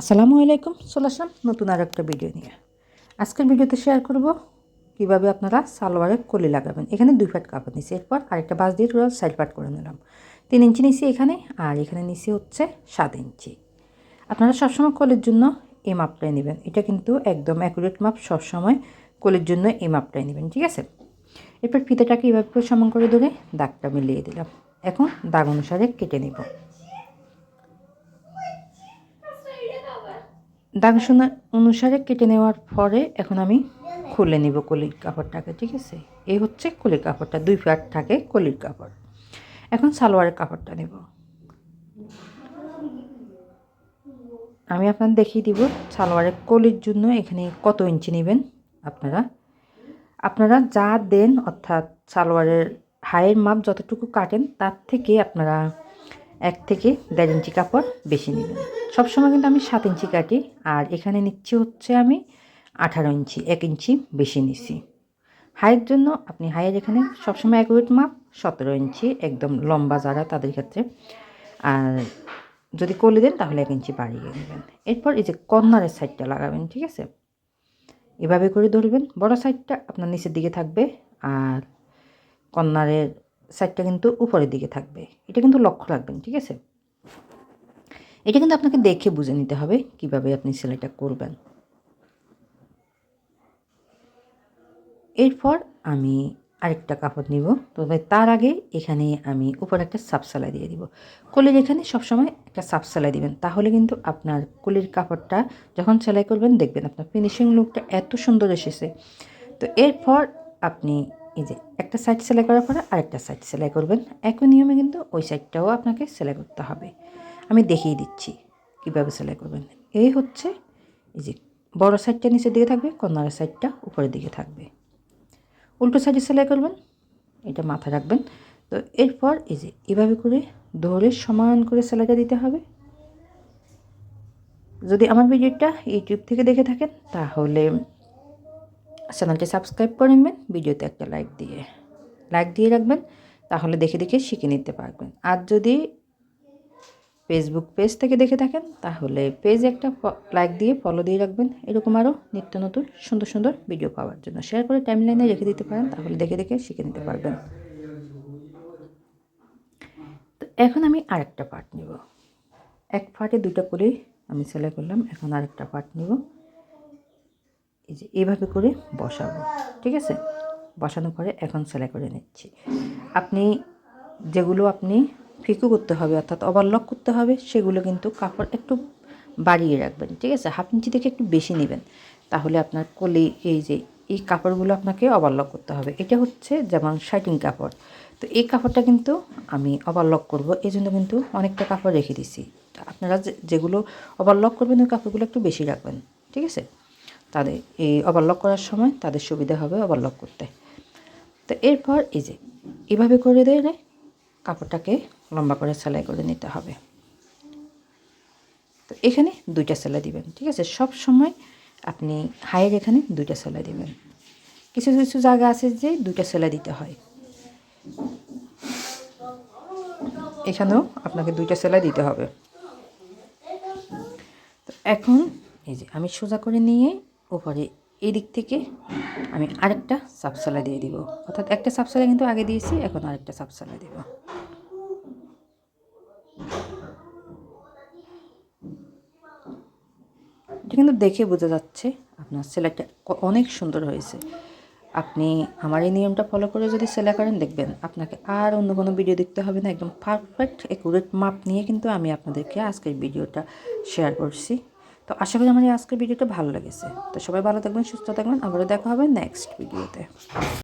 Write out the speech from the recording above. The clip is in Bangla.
আসসালামু আলাইকুম, চলে আসলাম নতুন আর একটা ভিডিও নিয়ে। আজকের ভিডিওতে শেয়ার করব কীভাবে আপনারা সালোয়ারে কলি লাগাবেন। এখানে দুই পাট কাপড় নিছি এরপর আরেকটা বাস দিয়ে টোটাল সাইড পাট করে নিলাম। তিন ইঞ্চি নিছি এখানে, আর এখানে নিছি হচ্ছে সাত ইঞ্চি। আপনারা সবসময় কলির জন্য এই মাপটাই নেবেন। এটা কিন্তু একদম অ্যাকুরেট মাপ, সবসময় কলির জন্য এই মাপটাই নেবেন, ঠিক আছে? এরপর ফিতেটাকে এভাবে সমান করে ধরে দাগটা মিলিয়ে দিলাম। এখন দাগ অনুসারে কেটে নেব। দাগ শোনা অনুসারে কেটে নেওয়ার পরে এখন আমি খুলে নিব কলির কাপড়টাকে, ঠিক আছে? এই হচ্ছে কলির কাপড়টা, দুই ফ্যাট থাকে কলির কাপড়। এখন সালোয়ারের কাপড়টা নেব। আমি আপনার দেখিয়ে দিব সালোয়ারের কলির জন্য এখানে কত ইঞ্চি নেবেন আপনারা। আপনারা যা দেন, অর্থাৎ সালোয়ারের হাইয়ের মাপ যতটুকু কাটেন, তার থেকে আপনারা এক থেকে দেড় ইঞ্চি কাপড় বেশি নেবেন। সবসময় কিন্তু আমি সাত ইঞ্চি কাটি, আর এখানে নিচ্ছি হচ্ছে আমি আঠারো ইঞ্চি, এক ইঞ্চি বেশি নিছি। হাইয়ের জন্য আপনি হাইয়ের এখানে সবসময় অ্যাকুরেট মাপ, সতেরো ইঞ্চি, একদম লম্বা যারা তাদের ক্ষেত্রে। আর যদি কলি দেন তাহলে এক ইঞ্চি বাড়িয়ে নেবেন। এরপর এই যে কর্নারের সাইডটা লাগাবেন, ঠিক আছে? এভাবে করে ধরবেন। বড় সাইডটা আপনার নিচের দিকে থাকবে, আর কর্নারের সাইডটা কিন্তু উপরের দিকে থাকবে। এটা কিন্তু লক্ষ্য রাখবেন, ঠিক আছে? এটা কিন্তু আপনাকে দেখে বুঝে নিতে হবে কীভাবে আপনি সেলাইটা করবেন। এরপর আমি আরেকটা কাপড় নিব। তবে তার আগে এখানে আমি উপরে একটা সাপ সেলাই দিয়ে দিব। কলির এখানে সবসময় একটা সাপ সেলাই দিবেন, তাহলে কিন্তু আপনার কলির কাপড়টা যখন সেলাই করবেন দেখবেন আপনার ফিনিশিং লুকটা এত সুন্দর এসেছে। তো এরপর আপনি এই যে, একটা সাইড সেলাই করার পরে আরেকটা সাইড সেলাই করবেন। একই নিয়মে কিন্তু ওই সাইডটাও আপনাকে সেলাই করতে হবে। আমি দেখিয়ে দিচ্ছি কীভাবে সেলাই করবেন। এই হচ্ছে এই যে, বড় সাইডটা নিচের দিকে থাকবে, কর্নারের সাইডটা উপরের দিকে থাকবে। উল্টো সাইডে সেলাই করবেন, এটা মাথায় রাখবেন। তো এরপর এই যে, এভাবে করে ধরে সমান করে সেলাইটা দিতে হবে। যদি আমার ভিডিওটা ইউটিউব থেকে দেখে থাকেন, তাহলে চ্যানেলটি সাবস্ক্রাইব করে নেবেন, ভিডিওতে একটা লাইক দিয়ে লাইক দিয়ে রাখবেন, তাহলে দেখে দেখে শিখে নিতে পারবেন। আর যদি ফেসবুক পেজ থেকে দেখে থাকেন, তাহলে পেজ একটা লাইক দিয়ে ফলো দিয়ে রাখবেন। এরকম আরও নিত্য নতুন, সুন্দর সুন্দর ভিডিও পাওয়ার জন্য। শেয়ার করে টাইম লাইনে রেখে দিতে পারেন, তাহলে দেখে দেখে শিখে নিতে পারবেন। তো এখন আমি আরেকটা পার্ট নিব। এক পার্টে দুটো করে আমি সেলাই করলাম, এখন আরেকটা পার্ট নিব। এই যে এইভাবে করে বসাবো, ঠিক আছে? বসানোর পরে এখন সেলাই করে নিচ্ছি। আপনি যেগুলো আপনি ফিকু করতে হবে, অর্থাৎ ওভারলক করতে হবে, সেগুলো কিন্তু কাপড় একটু বাড়িয়ে রাখবেন, ঠিক আছে? হাফ ইঞ্চি থেকে একটু বেশি নেবেন, তাহলে আপনার কলি, এই যে, এই কাপড়গুলো আপনাকে ওভারলক করতে হবে। এটা হচ্ছে যেমন শার্টিং কাপড়। তো এই কাপড়টা কিন্তু আমি ওভারলক করব, এই জন্য কিন্তু অনেকটা কাপড় রেখে দিছি। আপনারা যেগুলো ওভারলক করবেন, ওই কাপড়গুলো একটু বেশি রাখবেন, ঠিক আছে? তাদের এই ওভারলক করার সময় তাদের সুবিধা হবে ওভারলক করতে। তো এরপর এই যে, এভাবে করে দিলে কাপড়টাকে লম্বা করে সেলাই করে নিতে হবে। তো এখানে দুইটা সেলাই দিবেন, ঠিক আছে? সব সময় আপনি হাইয়ের এখানে দুইটা সেলাই দিবেন। কিছু কিছু জায়গা আছে যে দুইটা সেলাই দিতে হয়। এখানেও আপনাকে দুইটা সেলাই দিতে হবে। তো এখন এই যে আমি সোজা করে নিয়ে উপরে এই দিক থেকে আমি আরেকটা সাবসালা দিয়ে দিব। অর্থাৎ একটা সাবসালা কিন্তু আগে দিয়েছি, এখন আরেকটা সাবসালা দিব। এটা কিন্তু দেখে বোঝা যাচ্ছে আপনার সেলাইটা অনেক সুন্দর হয়েছে। আপনি আমার এই নিয়মটা ফলো করে যদি সেলাই করেন, দেখবেন আপনাকে আর অন্য কোনো ভিডিও দেখতে হবে না। একদম পারফেক্ট একুরেট মাপ নিয়ে কিন্তু আমি আপনাদেরকে আজকের ভিডিওটা শেয়ার করছি। তো আশা করি আমার এই আজকের ভিডিওটা ভালো লেগেছে। তো সবাই ভালো থাকবেন, সুস্থ থাকবেন। আবারও দেখা হবে নেক্সট ভিডিওতে